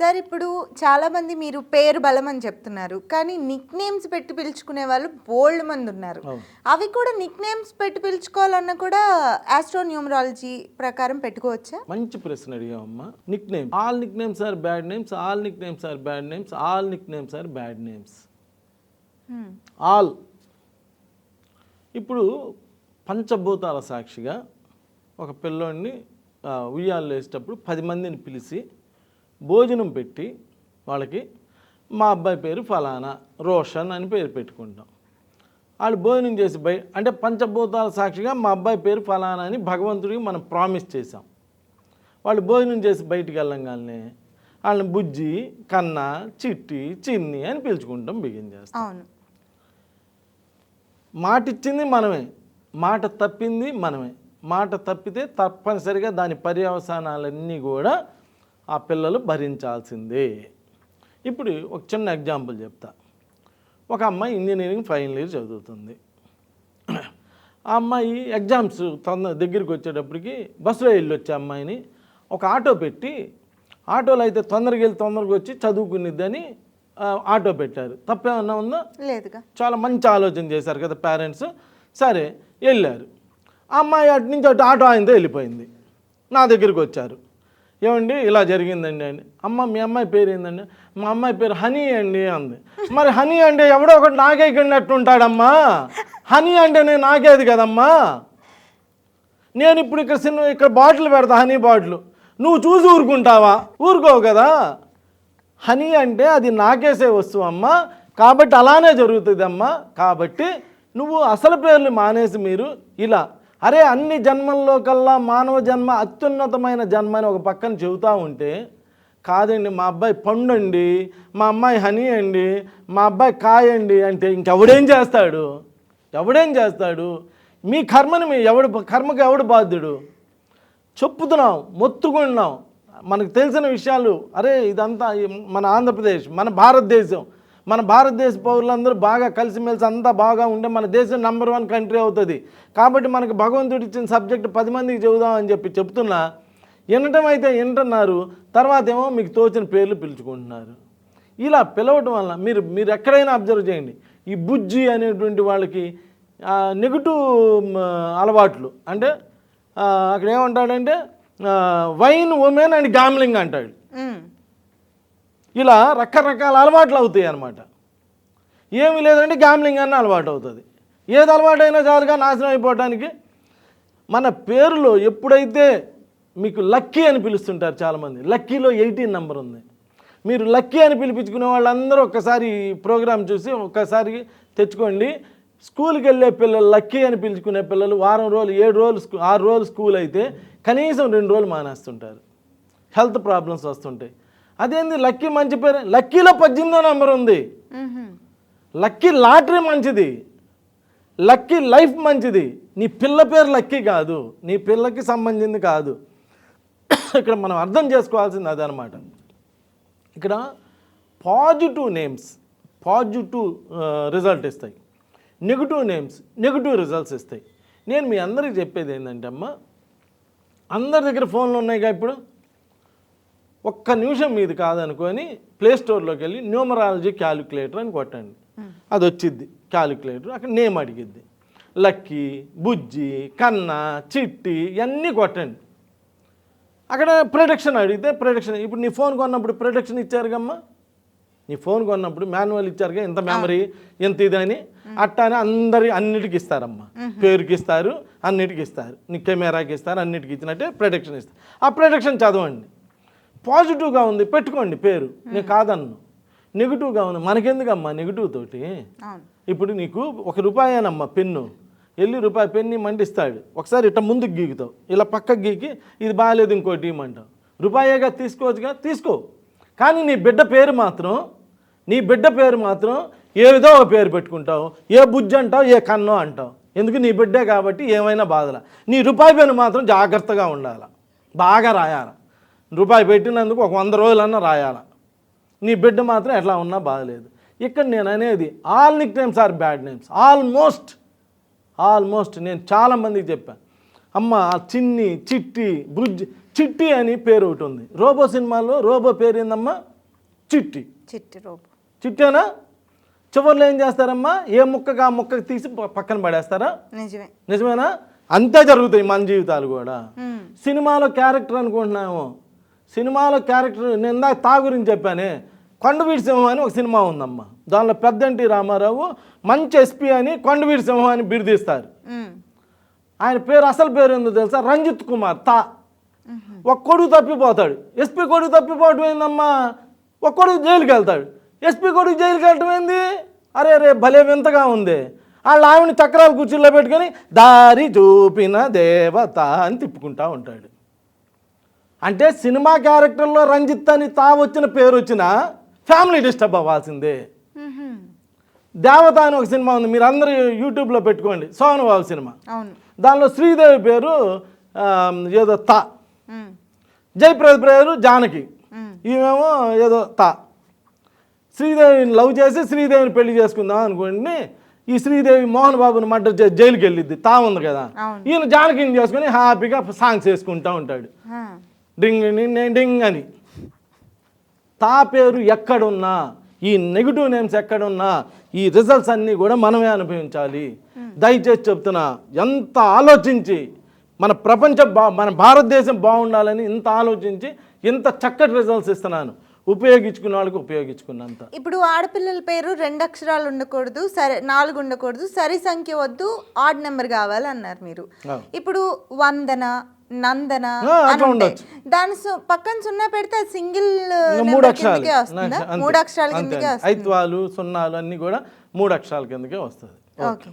Sir ఇప్పుడు చాలా మంది మీరు పేరు బలం అని చెప్తున్నారు కానీ నిక్ నేమ్స్ పెట్టి పిలుచుకునే వాళ్ళు బోల్డ్ మంది ఉన్నారు. అవి కూడా నిక్ నేమ్స్ పెట్టి పిలుచుకోవాలన్నా కూడా ఆస్ట్రోన్యూమరాలజీ ప్రకారం పెట్టుకోవచ్చా? మంచి ప్రశ్న అడిగామమ్మా nickname all nicknames are bad names all nicknames are bad names all nicknames are bad names. All ఇప్పుడు పంచభూతాల సాక్షిగా ఒక పిల్లోడిని ఉయ్యాలు వేసేటప్పుడు పది మందిని పిలిచి భోజనం పెట్టి వాళ్ళకి మా అబ్బాయి పేరు ఫలానా రోషన్ అని పేరు పెట్టుకుంటాం. వాళ్ళు భోజనం చేసి బయ అంటే పంచభూతాల సాక్షిగా మా అబ్బాయి పేరు ఫలానా అని భగవంతుడికి మనం ప్రామిస్ చేసాం వాళ్ళు భోజనం చేసి బయటికి వెళ్ళంగానే వాళ్ళని బుజ్జి కన్న చిట్టి చిన్ని అని పిలుచుకుంటాం బిగిన్ చేస్తాం. మాట ఇచ్చింది మనమే మాట తప్పింది మనమే. మాట తప్పితే తప్పనిసరిగా దాని పర్యవసానాలన్నీ కూడా ఆ పిల్లలు భరించాల్సిందే. ఇప్పుడు ఒక చిన్న ఎగ్జాంపుల్ చెప్తా. ఒక అమ్మాయి ఇంజనీరింగ్ ఫైనల్ ఇయర్ చదువుతుంది. ఆ అమ్మాయి ఎగ్జామ్స్ తొందర దగ్గరికి వచ్చేటప్పటికి బస్సులో వెళ్ళి వచ్చే అమ్మాయిని ఒక ఆటో పెట్టి ఆటోలో అయితే తొందరగా వెళ్ళి తొందరగా వచ్చి చదువుకునిద్దని ఆటో పెట్టారు. తప్పేమన్నా ఉందా? లేదుగా. చాలా మంచి ఆలోచన చేశారు కదా పేరెంట్స్. సరే వెళ్ళారు. ఆ అమ్మాయి అటు నుంచి అటు ఆటో ఆయనతో వెళ్ళిపోయింది. నా దగ్గరికి వచ్చారు. ఏమండి? ఇలా జరిగిందండి అండి అమ్మ మీ అమ్మాయి పేరు ఏందండి? మా అమ్మాయి పేరు హనీ అండి అంది. మరి హనీ అంటే ఎవడో ఒకటి నాకే ఉంటాడమ్మా. హనీ అంటే నేను నాకేది కదమ్మా? నేను ఇప్పుడు ఇక్కడ సినిమా ఇక్కడ బాటిల్ పెడతా హనీ బాటిల్. నువ్వు చూసి ఊరుకుంటావా? ఊరుకోవు కదా. హనీ అంటే అది నాకేసే వస్తువు అమ్మా. కాబట్టి అలానే జరుగుతుంది అమ్మా కాబట్టి నువ్వు అసలు పేర్లు మానేసి మీరు ఇలా అరే అన్ని జన్మల్లో కల్లా మానవ జన్మ అత్యున్నతమైన జన్మ అని ఒక పక్కన చెబుతూ ఉంటే కాదండి మా అబ్బాయి పండు అండి మా అమ్మాయి హనీ అండి మా అబ్బాయి కాయ అండి అంటే ఇంకెవడేం చేస్తాడు? ఎవడేం చేస్తాడు? మీ కర్మని మీ ఎవడు కర్మకు ఎవడు బాధ్యుడు? చెప్పుతున్నాం మొత్తుకుంటున్నాం. మనకు తెలిసిన విషయాలు అరే ఇదంతా మన ఆంధ్రప్రదేశ్ మన భారతదేశం మన భారతదేశ పౌరులందరూ బాగా కలిసిమెలిసి అంతా బాగా ఉంటే మన దేశం నెంబర్ వన్ కంట్రీ అవుతుంది. కాబట్టి మనకు భగవంతుడు ఇచ్చిన సబ్జెక్ట్ పది మందికి చెబుదామని చెప్పి చెప్తున్నా. వినటం అయితే వింటున్నారు తర్వాత ఏమో మీకు తోచిన పేర్లు పిలుచుకుంటున్నారు. ఇలా పిలవటం వల్ల మీరు మీరు ఎక్కడైనా అబ్జర్వ్ చేయండి. ఈ బుజ్జి అనేటువంటి వాళ్ళకి నెగిటివ్ అలవాట్లు. అంటే అక్కడ ఏమంటాడంటే వైన్ ఉమెన్ అండ్ గామ్లింగ్ అంటాడు. ఇలా రకరకాల అలవాట్లు అవుతాయి అన్నమాట. ఏమీ లేదంటే గ్యామ్లింగ్ అన్న అలవాటు అవుతుంది. ఏది అలవాటైనా చాలుగా నాశనం అయిపోవడానికి మన పేరులో ఎప్పుడైతే మీకు లక్కీ అని పిలుస్తుంటారు చాలామంది లక్కీలో ఎయిటీన్ నెంబర్ ఉంది. మీరు లక్కీ అని పిలిపించుకునే వాళ్ళందరూ ఒక్కసారి ప్రోగ్రాం చూసి ఒక్కసారి తెచ్చుకోండి. స్కూల్కి వెళ్ళే పిల్లలు లక్కీ అని పిలుచుకునే పిల్లలు వారం రోజులు ఏడు రోజులు స్కూ ఆరు రోజులు స్కూల్ అయితే కనీసం రెండు రోజులు మానేస్తుంటారు. హెల్త్ ప్రాబ్లమ్స్ వస్తుంటాయి. అదేంది? లక్కీ మంచి పేరు? లక్కీలో పద్దెనిమిదో నెంబర్ ఉంది. లక్కీ లాటరీ మంచిది. లక్కీ లైఫ్ మంచిది. నీ పిల్ల పేరు లక్కీ కాదు. నీ పిల్లకి సంబంధించింది కాదు. ఇక్కడ మనం అర్థం చేసుకోవాల్సింది అదనమాట. ఇక్కడ పాజిటివ్ నేమ్స్ పాజిటివ్ రిజల్ట్ ఇస్తాయి. నెగిటివ్ నేమ్స్ నెగిటివ్ రిజల్ట్స్ ఇస్తాయి. నేను మీ అందరికీ చెప్పేది ఏంటంటే అమ్మ అందరి దగ్గర ఫోన్లు ఉన్నాయిగా ఇప్పుడు? ఒక్క నిమిషం మీది కాదనుకొని ప్లే స్టోర్లోకి వెళ్ళి న్యూమరాలజీ క్యాలిక్యులేటర్ అని కొట్టండి. అది వచ్చిద్ది క్యాలిక్యులేటర్ అక్కడ నేమ్ అడిగిద్ది. లక్కీ బుజ్జి కన్న చిట్టి ఇవన్నీ కొట్టండి. అక్కడ ప్రొడక్షన్ అడిగితే ప్రొడక్షన్ ఇప్పుడు నీ ఫోన్ కొన్నప్పుడు ప్రొడక్షన్ ఇచ్చారు కమ్మా? నీ ఫోన్ కొన్నప్పుడు మాన్యువల్ ఇచ్చారుగా? ఎంత మెమరీ ఎంత ఇది అని అట్టానే అందరి అన్నిటికి ఇస్తారమ్మా. పేరుకి ఇస్తారు అన్నిటికి ఇస్తారు. నీ కెమెరాకి ఇస్తారు అన్నిటికి ఇచ్చినట్టే ప్రొడక్షన్ ఇస్తారు. ఆ ప్రొడక్షన్ చదవండి. పాజిటివ్గా ఉంది పెట్టుకోండి పేరు. నేను కాదన్ను. నెగిటివ్గా ఉంది. మనకెందుకమ్మా నెగిటివ్ తోటి? ఇప్పుడు నీకు ఒక రూపాయేనమ్మా పెన్ను. వెళ్ళి రూపాయి పెన్ని మండిస్తాడు. ఒకసారి ఇట్లా ముందుకు గీకుతావు. ఇలా పక్కకు గీకి ఇది బాగాలేదు ఇంకోటి ఇమ్మంటావు రూపాయేగా తీసుకోవచ్చుగా? తీసుకో. కానీ నీ బిడ్డ పేరు మాత్రం నీ బిడ్డ పేరు మాత్రం ఏదో ఒక పేరు పెట్టుకుంటావు? ఏ బుజ్జి అంటావు? ఏ కన్నో అంటావు? ఎందుకు నీ బిడ్డే కాబట్టి ఏమైనా బాధల. నీ రూపాయి పేరు మాత్రం జాగ్రత్తగా ఉండాలి. బాగా రాయాలి. రూపాయి పెట్టినందుకు ఒక వంద రోజులన్నా రాయాలి? నీ బిడ్డ మాత్రం ఎట్లా ఉన్నా బాధలేదు. ఇక్కడ నేను అనేది all nicknames are bad names almost almost నేను చాలామందికి చెప్పాను అమ్మ చిన్ని చిట్టి బుజ్జి చిట్టి అని పేరు ఒకటి ఉంది. రోబో సినిమాలో రోబో పేరు ఏందమ్మా? చిట్టి. చిట్టి రోబు. చిట్టేనా? చివర్లో ఏం చేస్తారమ్మా? ఏ ముక్కగా ఆ ముక్కకి తీసి పక్కన పడేస్తారా? నిజమే. నిజమేనా? అంతే జరుగుతాయి మన జీవితాలు కూడా. సినిమాలో క్యారెక్టర్ అనుకుంటున్నాము సినిమాలో క్యారెక్టర్ నేను ఇందాక తా గురించి చెప్పానే. కొండవీటి సింహం అని ఒక సినిమా ఉందమ్మా. దానిలో పెద్దంటి రామారావు మంచి ఎస్పీ అని కొండవీటి సింహం అని బిరుదిస్తారు. ఆయన పేరు అసలు పేరు ఏందో తెలుసా? రంజిత్ కుమార్ తా. ఒక కొడుకు తప్పిపోతాడు. ఎస్పీ కొడుకు తప్పిపోవటం ఏందమ్మా? ఒక కొడుకు జైలుకి వెళ్తాడు. ఎస్పీ కొడుకు జైలుకి వెళ్ళటం ఏంది? అరే రే భలే వింతగా ఉంది. వాళ్ళ ఆవిడని చక్రాలు కుర్చీలో పెట్టుకొని దారి చూపిన దేవత అని తిప్పుకుంటా ఉంటాడు. అంటే సినిమా క్యారెక్టర్లో రంజిత్ అని తా వచ్చిన పేరు వచ్చిన ఫ్యామిలీ డిస్టర్బ్ అవ్వాల్సిందే. దేవత అని ఒక సినిమా ఉంది. మీరు అందరూ యూట్యూబ్లో పెట్టుకోండి. సోను బాబు సినిమా దానిలో శ్రీదేవి పేరు ఏదో తా. జయప్రద పేరు జానకి. మ్మ్. ఈమెమో ఏదో తా. శ్రీదేవిని లవ్ చేసి శ్రీదేవిని పెళ్ళి చేసుకుందాం అనుకోండి ఈ శ్రీదేవి మోహన్ బాబుని మర్డర్ చేసి జైలుకి వెళ్ళిద్ది తా ఉంది కదా. ఈయన జానకిని చేసుకుని హ్యాపీగా సాంగ్స్ వేసుకుంటా ఉంటాడు. డింగ్ డింగ్ అని. తా పేరు ఎక్కడున్నా ఈ నెగిటివ్ నేమ్స్ ఎక్కడున్నా ఈ రిజల్ట్స్ అన్నీ కూడా మనమే అనుభవించాలి. దయచేసి చెప్తున్నా ఎంత ఆలోచించి మన ప్రపంచం బా మన భారతదేశం బాగుండాలని ఇంత ఆలోచించి ఇంత చక్కటి రిజల్ట్స్ ఇస్తున్నాను. ఉపయోగించుకున్న వాళ్ళకి ఉపయోగించుకున్నంత. ఇప్పుడు ఆడపిల్లల పేరు రెండు అక్షరాలు ఉండకూడదు సరే నాలుగు ఉండకూడదు సరి సంఖ్య వద్దు ఆడ్ నెంబర్ కావాలి అన్నారు మీరు. ఇప్పుడు వందన నందన. దాని సు- పక్కన సున్నా పెడితే అది సింగిల్ మూడు అక్షరాలు. మూడు అక్షరాల ఐత్వాలు సున్నాలు అన్నీ కూడా మూడు అక్షరాల కిందకే వస్తుంది. ఓకే.